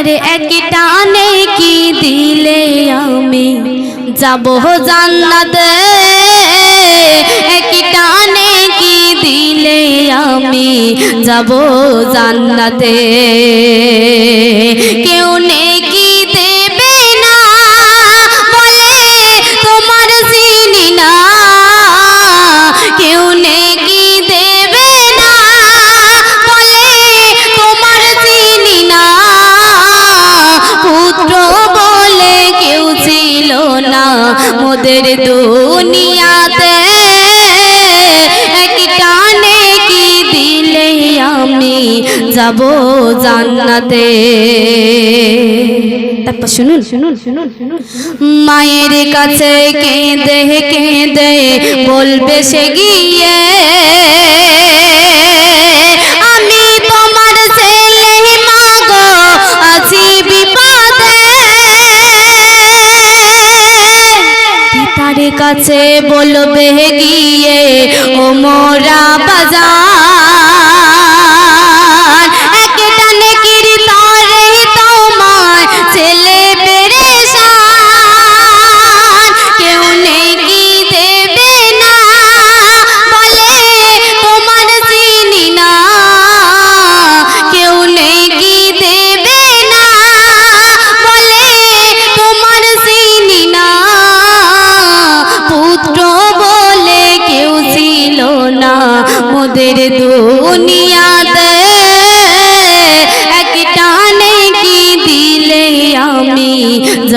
আরে একটা টানে কি দিলে আমি? যাব জান্নাতে। একটা টানে কি দিলে আমি? যাব জান্নাতে। কেউ নেকি মোদের দুনিয়াতে টানে কি দিলে আমি যাব জান্নাতে? তারপর শুনুন শুনুন শুনুন শুনুন। মায়ের কাছে কেঁদে কেঁদে বলবে সে গিয়ে কাছে বলবে গিয়ে ও মোরা বাজার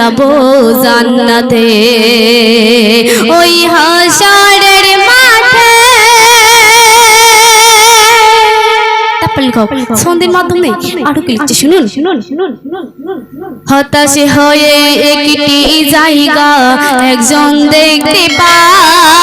যাব জান্নাতে। ওই হাসারের মাঠে। সন্ধ্যের মাধ্যমে আরও কিছু শুনুন। শুনুন হয়ে একটি জায়গা একজন দেখতে পায়।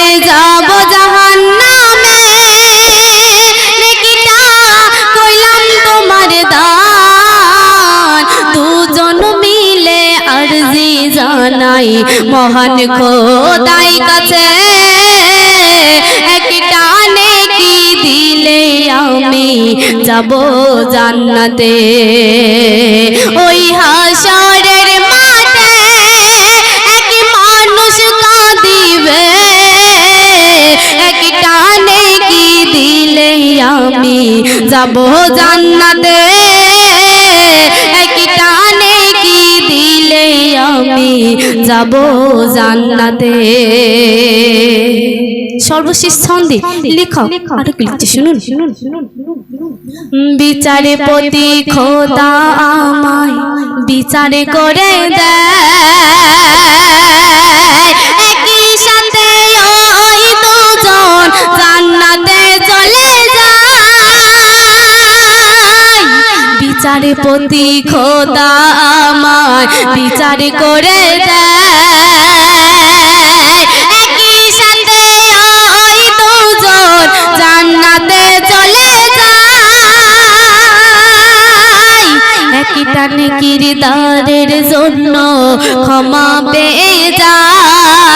জানাই মহান খোদাই কাছে একটা নেকি দিলে আমি যাব জান্নাতে? ওই হাসরের মাঠে এক মানুষ কাঁদিবে। একটা নেকি দিলে আমি যাব জান্নাতে? আমি যাব জান্নাতে। সর্বশেষ ছন্দে লেখক আরও লিখছে শুনুন। বিচারে প্রতি খোদা আমায় বিচারে করে দেয়। বিচারে প্রতি খোদা আমায় বিচারে করে দেয়। একই সাথে ওই দুজন জান্নাতে চলে যায়। একই টানে কিরদারের জন্য ক্ষমা পেয়ে যায়।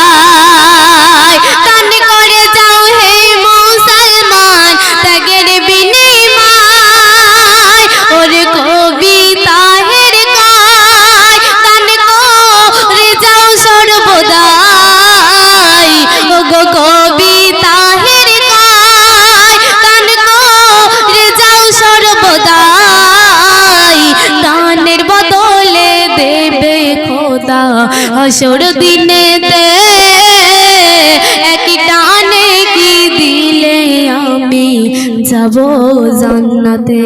হাসর দিনেতে একই টানে কি দিলে আমি যাব জান্নাতে?